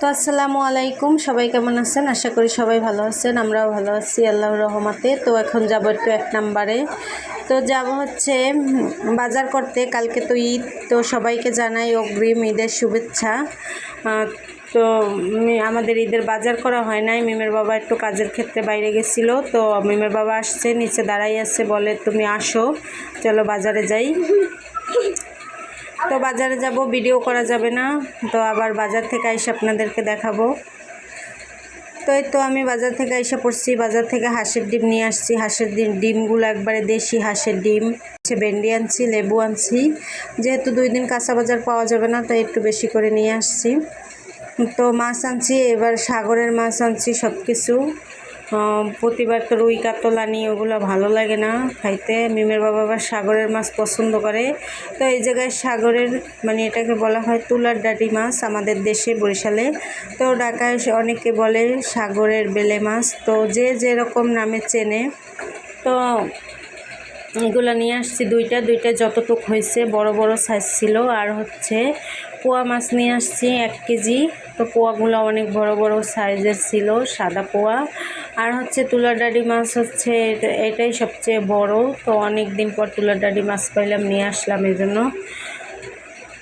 তো আসসালামু আলাইকুম, সবাই কেমন আছেন? আশা করি সবাই ভালো আছেন, আমরাও ভালো আছি, আল্লাহর রহমাতে। তো এখন যাব একটু এক নাম্বারে। তো যাব হচ্ছে বাজার করতে। কালকে তো ঈদ, তো সবাইকে জানাই অগ্রিম ঈদের শুভেচ্ছা। তো আমাদের ঈদের বাজার করা হয় নাই। মিমের বাবা একটু কাজের ক্ষেত্রে বাইরে গেছিল। তো মিমের বাবা আসছে, নিচে দাঁড়াই আছে, বলে তুমি আসো। চলো বাজারে যাই। তো বাজারে যাব ভিডিও করা যাবে না। তো আবার বাজার থেকে এসে আপনাদেরকে দেখাবো। তো এই তো আমি বাজার থেকে এসে পড়ছি। বাজার থেকে হাঁসের ডিম নিয়ে আসছি। হাঁসের ডিম, ডিমগুলো একবারে দেশি হাঁসের ডিম। হচ্ছে ভেন্ডি আনছি, লেবু আনছি। যেহেতু দুই দিন কাঁচা বাজার পাওয়া যাবে না, তাই একটু বেশি করে নিয়ে আসছি। তো মাছ আনছি, এবার সাগরের মাছ আনছি সব কিছু প্রতিবার তো রুই কাতলানি ওগুলো ভালো লাগে না খাইতে। মিমের বাবা বা সাগরের মাছ পছন্দ করে। তো এই জায়গায় সাগরের মানে এটাকে বলা হয় তুলার ডাটি মাছ আমাদের দেশে বরিশালে। তো ঢাকায় অনেকে বলে সাগরের বেলে মাছ। তো যে যেরকম নামে চেনে। তো এগুলো নিয়ে আসছি দুইটা দুইটা যতটুক হয়েছে বড় বড় সাইজ ছিল। আর হচ্ছে পোয়া মাছ নিয়ে আসছি এক কেজি। তো পোয়াগুলো অনেক বড় বড় সাইজের ছিল, সাদা পোয়া। আর হচ্ছে তুলার ডাডি মাছ হচ্ছে এটা- এটাই সবচেয়ে বড়। তো অনেক দিন পর তুলার ডাডি মাছ পাইলাম, নিয়ে আসলাম এই জন্য।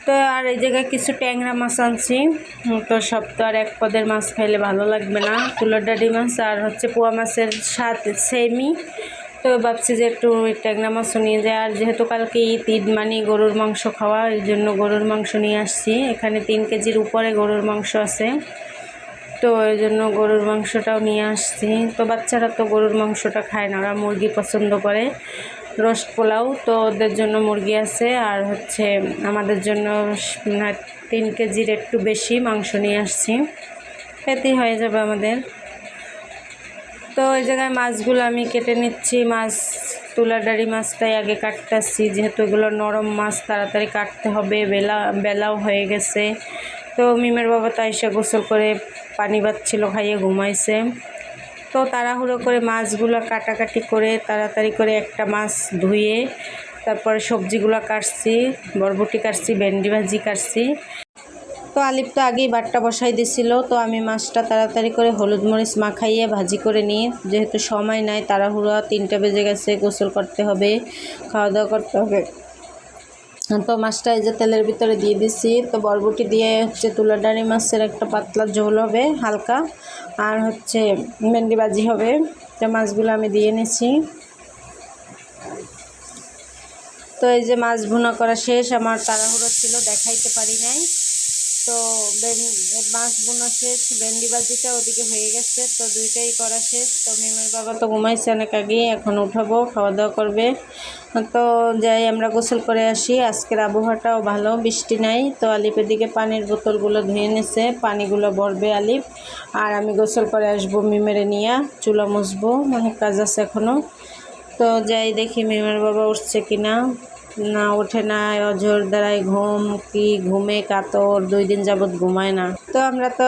তো আর এই জায়গায় কিছু ট্যাংরা মাছ আনছি। তো সব তো আর এক পদের মাছ খাইলে ভালো লাগবে না। তুলার ডাডি মাছ আর হচ্ছে পোয়া মাছের স্বাদ সেমই তো ভাবছি যে একটু ট্যাংরা মাছও নিয়ে যায় আর যেহেতু কালকে ঈদ ঈদ মানে গরুর মাংস খাওয়া, এই জন্য গরুর মাংস নিয়ে আসছি। এখানে তিন কেজির উপরে গরুর মাংস আছে। তো এই জন্য গরুর মাংসটাও নিয়ে আসছি। তো বাচ্চারা তো গরুর মাংসটা খায় না, ওরা মুরগি পছন্দ করে। রোস্ট পোলাও তো ওদের জন্য মুরগি আছে। আর হচ্ছে আমাদের জন্য তিন কেজির একটু বেশি মাংস নিয়ে আসছি। এতেই হয়ে যাবে আমাদের। তো ওই জায়গায় মাছগুলো আমি কেটে নিচ্ছি, মাছ তুলাডারি মাছটাই আগে কাটতেছি, যেহেতু এগুলো নরম মাছ, তাড়াতাড়ি কাটতে হবে, বেলা, বেলাও হয়ে গেছে। তো মিমের বাবা তো এসে গোসল করে পানি বাচ্ছিল, খাইয়ে ঘুমাইছে। তো তাড়াহুড়ো করে মাছগুলো কাটাকাটি করে তাড়াতাড়ি করে একটা মাছ ধুয়ে তারপরে সবজিগুলো কাটছি, বরবটি কাটছি, ভেন্ডি ভাজি কাটছি। তো আলিপ তো আগেই বাটটা বসাই দিছিল, তো আমি মাছটা তাড়াতাড়ি করে হলুদ মরিচ মাখাইয়ে ভাজি করে নিই যেহেতু সময় নাই, তাড়াহুড়া তিনটা বেজে গেছে, গোসল করতে হবে খাওয়া দাওয়া করতে হবে। তো মাছটা এই যে তেলের ভিতরে দিয়ে দিছি, তো বরবটি দিয়ে হচ্ছে তুলাডারি মাছের একটা পাতলা ঝোল হবে, হালকা, আর হচ্ছে ভেন্ডি ভাজি হবে, তো মাছগুলো আমি দিয়ে নিছি। তো এই যে মাছ ভুনা করা শেষ, আমার তাড়াহুড়ো ছিল, দেখাইতে পারি নাই। তো মাছ বোনা শেষ, ভেন্ডি ভাজিটা ওদিকে হয়ে গেছে, তো দুইটাই করা শেষ। তো মিমের বাবা তো ঘুমাইছে অনেক আগেই, এখন উঠাবো খাওয়া দাওয়া করবে। তো যাই, আমরা গোসল করে আসি। আজকের আবহাওয়াটাও ভালো, বৃষ্টি নাই। তো আলিপের দিকে পানির বোতলগুলো ধুয়ে নিছে, পানিগুলো ভরবে আলিপ আর আমি গোসল করে আসব মিমেরে নিয়ে, চুলা মুছবো, অনেক কাজ আছে এখনও তো যাই, দেখি মিমের বাবা উঠছে কিনা। না, ওঠে না, অঝোর দ্বারাই ঘুম কি, ঘুমে কাতর, দুই দিন যাবৎ ঘুমায় না। তো আমরা তো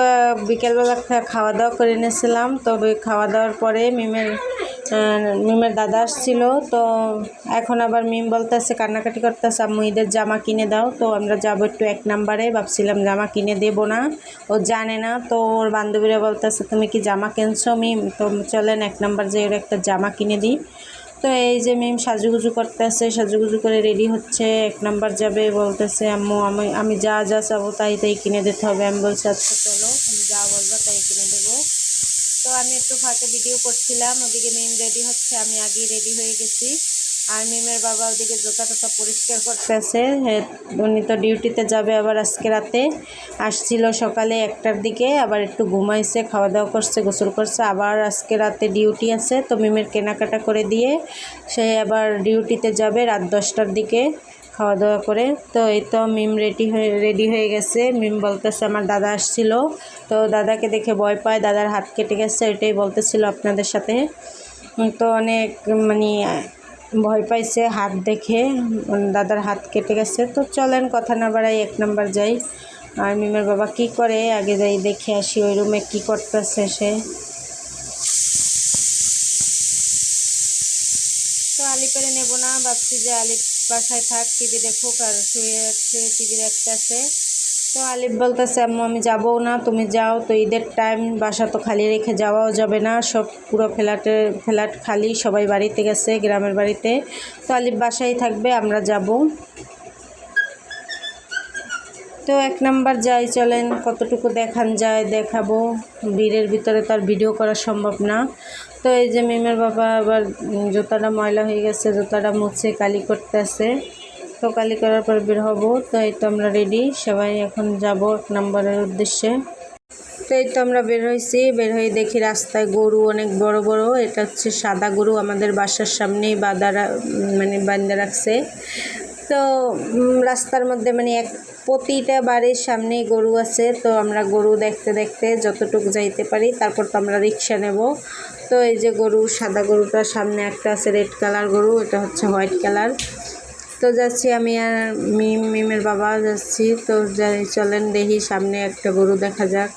বিকেলবেলা খাওয়া দাওয়া করে এনেছিলাম। তবে খাওয়া দাওয়ার পরে মিমের মিমের দাদা আসছিল। তো এখন আবার মিম বলতেছে, কান্নাকাটি করতেছে, আম্মু, ঈদের জামা কিনে দাও। তো আমরা যাব একটু এক নাম্বারে। ভাবছিলাম জামা কিনে দেবো না। ও জানে না। তো ওর বান্ধবীরা বলতেছে, তুমি কি জামা কিনছো, মিম? তো চলেন, এক নাম্বার যে ওর একটা জামা কিনে দিই। তো এই যে মিম সাজুগুজু করতেছে, সাজুগুজু করে রেডি হচ্ছে, এক নাম্বার যাবে, বলতেছে, আম্মু, আমি আমি যা যা চাবো তাই তাই কিনে দিতে হবে। আমি বলছি আচ্ছা চলো, তুমি যা বলবা তাই কিনে দেবো। তো আমি একটু ফাঁকে ভিডিও করছিলাম, ওদিকে মিম রেডি হচ্ছে, আমি আগেই রেডি হয়ে গেছি। আর মিমের বাবা ওদিকে জোতা টোতা পরিষ্কার করতেছে হে- উনি তো ডিউটিতে যাবে আবার আজকে রাতে। আসছিল সকালে একটার দিকে, আবার একটু ঘুমাইছে খাওয়া দাওয়া করছে, গোসল করছে। আবার আজকে রাতে ডিউটি আছে, তো মিমের কেনাকাটা করে দিয়ে সে আবার ডিউটিতে যাবে রাত দশটার দিকে খাওয়া দাওয়া করে। তো এই তো মিম রেডি হয়ে রেডি হয়ে গেছে। মিম বলতেছে, আমার দাদা আসছিল। তো দাদাকে দেখে ভয় পায়, দাদার হাত কেটে গেছে, এটাই বলতেছিল আপনাদের সাথে। তো অনেক মানে ভয় পাইছে, হাত দেখে, দাদার হাত কেটে গেছে। তো চলেন, কথা না বাড়াই এক নাম্বার যাই। আর মিমের বাবা কি করে? আগে যাই, দেখে আসি ওই রুমে কি করতেছে সে। তো আলিপেরে নেব না, ভাবছি যে আলিপ বাসায় থাক, টিভি দেখুক আর শুয়ে টিভি দেখতেছে তো আলিফ বলতেছে, আম্মু, আমি যাব না, তুমি যাও, তো ঈদের টাইম বাসা তো খালি রেখে যাওয়াও যাবে না, সব পুরো ফ্ল্যাটের ফ্ল্যাট খালি, সবাই বাড়িতে গেছে, গ্রামের বাড়িতে। তো আলিফ বাসায় থাকবে, আমরা যাব। তো এক নাম্বার যাই, চলেন, কতটুকু দেখান যায়, দেখাবো। ভিড়ের ভিতরে তার ভিডিও করা সম্ভব না। তো এই যে মিমের বাবা আবার জুতাটা ময়লা হয়ে গেছে, জুতাটা মুছে, কালি করতেছে। তো কালি করার পর বের হব তো এই তো আমরা রেডি সবাই এখন যাব এক নম্বরের উদ্দেশ্যে। তো এই তো আমরা বের হয়েছি বের হয়ে দেখি রাস্তায় গরু অনেক বড় বড়। এটা হচ্ছে সাদা গরু আমাদের বাসার সামনেই বাঁধা মানে বান্ধা রাখছে। তো রাস্তার মধ্যে মানে এক প্রতিটা বাড়ির সামনেই গরু আছে। তো আমরা গরু দেখতে দেখতে যতটুকু যাইতে পারি, তারপর তো আমরা রিক্সা নেব। তো এই যে গরু, সাদা গরুটার সামনে একটা আছে, রেড কালার গরু, এটা হচ্ছে হোয়াইট কালার। তো যাচ্ছি আমি আর মিম, মিমের বাবা যাচ্ছি। তো যাই, চলেন দেখি সামনে একটা গরু দেখা যাক।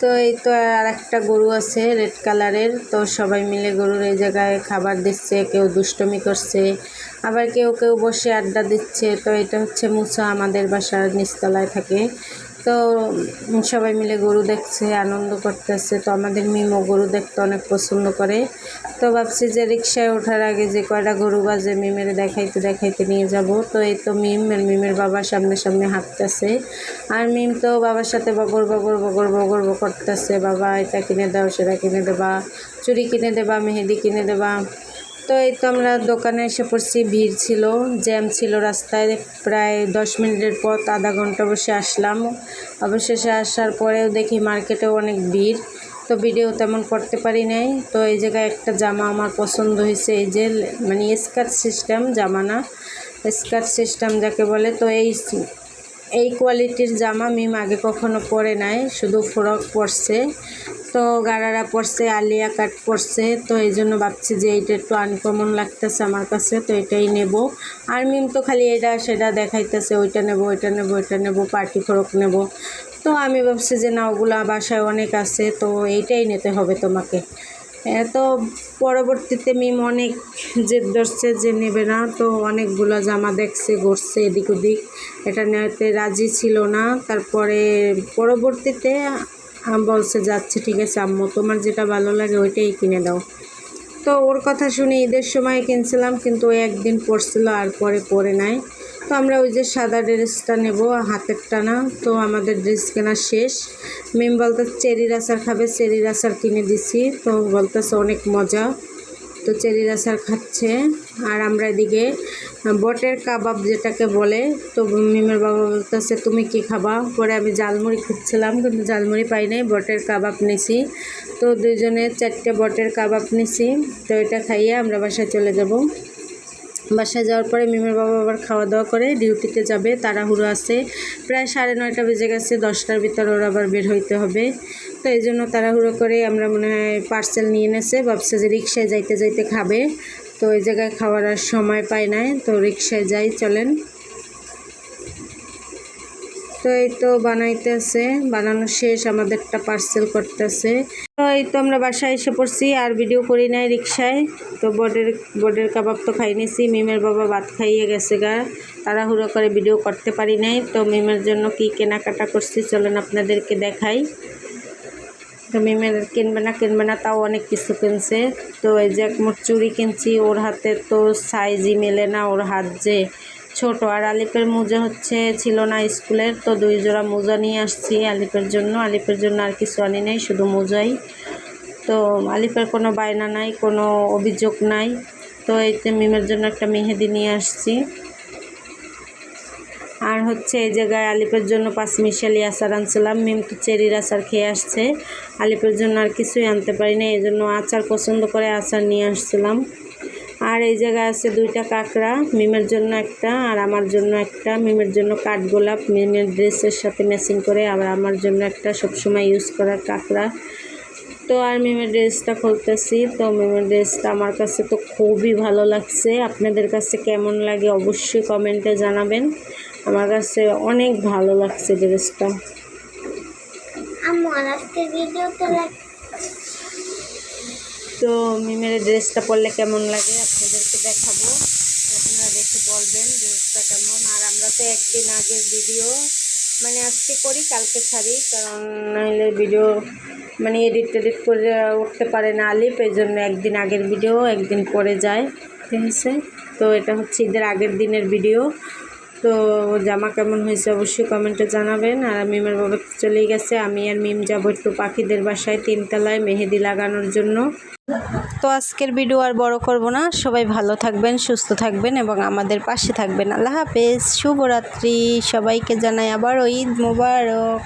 তো এই তো আর একটা গরু আছে রেড কালারের। তো সবাই মিলে গরুর এই জায়গায় খাবার দিচ্ছে, কেউ দুষ্টমি করছে। আবার কেউ কেউ বসে আড্ডা দিচ্ছে। তো এটা হচ্ছে মুসা আমাদের বাসার নিচতলায় থাকে। তো সবাই মিলে গরু দেখছে, আনন্দ করতেছে। তো আমাদের মিমও গরু দেখতে অনেক পছন্দ করে। তো ভাবছি যে রিক্সায় ওঠার আগে যে কয়টা গরু বাজে মিমের দেখাইতে দেখাইতে নিয়ে যাব। তো এই তো মিম, আর মিমের বাবার সামনে সামনে হাঁটতেছে। আর মিম তো বাবার সাথে বগর বগর বগর বগর বগর করতেছে। বাবা এটা কিনে দাও, সেটা কিনে দেবা চুরি কিনে দেবা, মেহেদি কিনে দেবা। তো এই তো আমরা দোকানে এসে পড়ছি, ভিড় ছিল, জ্যাম ছিল রাস্তায়। প্রায় দশ মিনিটের পর আধা ঘণ্টা বসে আসলাম। অবশেষে আসার পরেও দেখি মার্কেটেও অনেক ভিড়। তো ভিডিও তেমন করতে পারি নাই। তো এই জায়গায় একটা জামা আমার পছন্দ হয়েছে, এই যে মানে স্কার্ট সিস্টেম জামা না স্কার্ট সিস্টেম যাকে বলে। তো এই এই কোয়ালিটির জামা মিম আগে কখনো পরে নাই, শুধু ফ্রক পরছে। তো গাড়ারা পড়ছে, আলিয়া কাট পড়ছে, তো এই জন্য ভাবছি যে এইটা একটু আনকমন লাগতেছে আমার কাছে, তো এটাই নেব। আর মিম তো খালি এটা সেটা দেখাইতেছে, ওইটা নেব ওইটা নেব ওইটা নেব, পার্টি ফ্রক নেব। তো আমি ভাবছি যে না, ওগুলো বাসায় অনেক আছে, তো এইটাই নিতে হবে তোমাকে। তো পরবর্তীতে মিম অনেক জেদ ধরছে যে নেবে না, তো অনেকগুলো জামা দেখছে, ঘুরছে এদিক ওদিক। এটা নেওয়াতে রাজি ছিল না, তারপরে পরবর্তীতে বলছে, যাচ্ছে, ঠিক আছে, আম্মু, তোমার যেটা ভালো লাগে ওইটাই কিনে দাও। তো ওর কথা শুনে ঈদের সময় কিনছিলাম, কিন্তু ওই একদিন পরছিল আর পরে পরে নাই। তো আমরা ওই যে সাদা ড্রেসটা নেব হাতের টানা তো আমাদের ড্রেস কেনা শেষ। মেম বলতে চেরি রাসার খাবে চেরি রাসার কিনে দিছি। তো বলতেছে, অনেক মজা। তো চেরির আচার খাচ্ছে। আর আমরা এদিকে বটের কাবাব যেটাকে বলে, তো মিমের বাবা বলতেছে, তুমি কি খাবা? পরে আমি জালমুড়ি খুঁজছিলাম, কিন্তু জালমুড়ি পাই নাই, বটের কাবাব নিছি। তো দুইজনে চারটে বটের কাবাব নিছি, তো এটা খাইয়ে আমরা বাসায় চলে যাব। বাসায় যাওয়ার পরে মিমের বাবা আবার খাওয়া দাওয়া করে, ডিউটিতে যাবে, তাড়াহুড়ো আছে। প্রায় সাড়ে নয়টা বেজে গেছে, দশটার ভিতর ওর আবার বের হইতে হবে। তো এই জন্য তাড়াহুড়ো করে আমরা মনে হয় পার্সেল নিয়ে এনেছে। ভাবছে যে রিক্সায় যাইতে যাইতে খাবে। তো ওই জায়গায় খাওয়ার আর সময় পায় নাই। তো রিক্সায় যাই, চলেন। তো এই তো বানাইতেছে। বানানো শেষ, আমাদেরটা পার্সেল করতেছে। তো এই তো আমরা বাসায় এসে পড়ছি, আর ভিডিও করি নাই রিক্সায় তো বোর্ডের বোর্ডের কাবাব তো খাই নিছি। মিমের বাবা ভাত খাইয়ে গেছে গা। তাড়াহুড়ো করে ভিডিও করতে পারি নাই। তো মিমের জন্য কি কেনাকাটা করছি, চলেন আপনাদেরকে দেখাই। তো মিমের কিনবে না কিনবে না, তাও অনেক কিছু কিনছে। তো এই যে এক মোট চুড়ি কিনছি, ওর হাতে তো সাইজই মেলে না, ওর হাত যে ছোট। আর আলিপের মোজা হচ্ছে ছিল না স্কুলের, তো দুই জোড়া মোজা নিয়ে আসছি আলিপের জন্য। আলিপের জন্য আর কিছু আনি নাই, শুধু মোজাই। তো আলিপের কোনো বায়না নাই, কোনো অভিযোগ নাই। তো এইতে মিমের জন্য একটা মেহেদি নিয়ে আসছি। আর হচ্ছে এই জায়গায় আলিপের জন্য পাঁচ মিশালি আচার আনছিলাম, মিম চেরির আচার খেয়ে আসছে। আলিপের জন্য আর কিছুই আনতে পারি না এই জন্য আচার পছন্দ করে আচার নিয়ে আসছিলাম। আর এই জায়গায় আছে দুইটা কাঁকড়া, মিমের জন্য একটা আর আমার জন্য একটা। মিমের জন্য কাঠগোলাপ মিমের ড্রেসের সাথে ম্যাচিং করে আবার আমার জন্য একটা সবসময় ইউজ করার কাঁকড়া। তো আর মিমের ড্রেসটা খুলতেছি, তো মিমের ড্রেসটা আমার কাছে তো খুবই ভালো লাগছে। আপনাদের কাছে কেমন লাগে অবশ্যই কমেন্টে জানাবেন। আমার কাছে অনেক ভালো লাগছে ড্রেসটা। আজকের তো মিমের ড্রেসটা পরলে কেমন লাগে আপনাদেরকে দেখাবো। আপনারা দেখে বলবেন ড্রেসটা কেমন। আর আমরা তো একদিন আগের ভিডিও মানে আজকে করি কালকে ছাড়ি কারণ নাহলে ভিডিও মানে এডিট টেডিট করে উঠতে পারে না আলিপ এই জন্য একদিন আগের ভিডিও একদিন পরে যায় ঠিক আছে? তো এটা হচ্ছে ঈদের আগের দিনের ভিডিও। তো জামা কেমন হয়েছে অবশ্যই কমেন্টে জানাবেন। আর মিমের বাবা চলেই গেছে, আমি আর মিম যাব একটু পাখিদের বাসায় তিনতলায় মেহেদি লাগানোর জন্য। তো আজকের ভিডিও আর বড় করব না। সবাই ভালো থাকবেন, সুস্থ থাকবেন এবং আমাদের পাশে থাকবেন। আল্লাহ হাফেজ, শুভরাত্রি। সবাইকে জানাই আবার ঈদ মোবারক।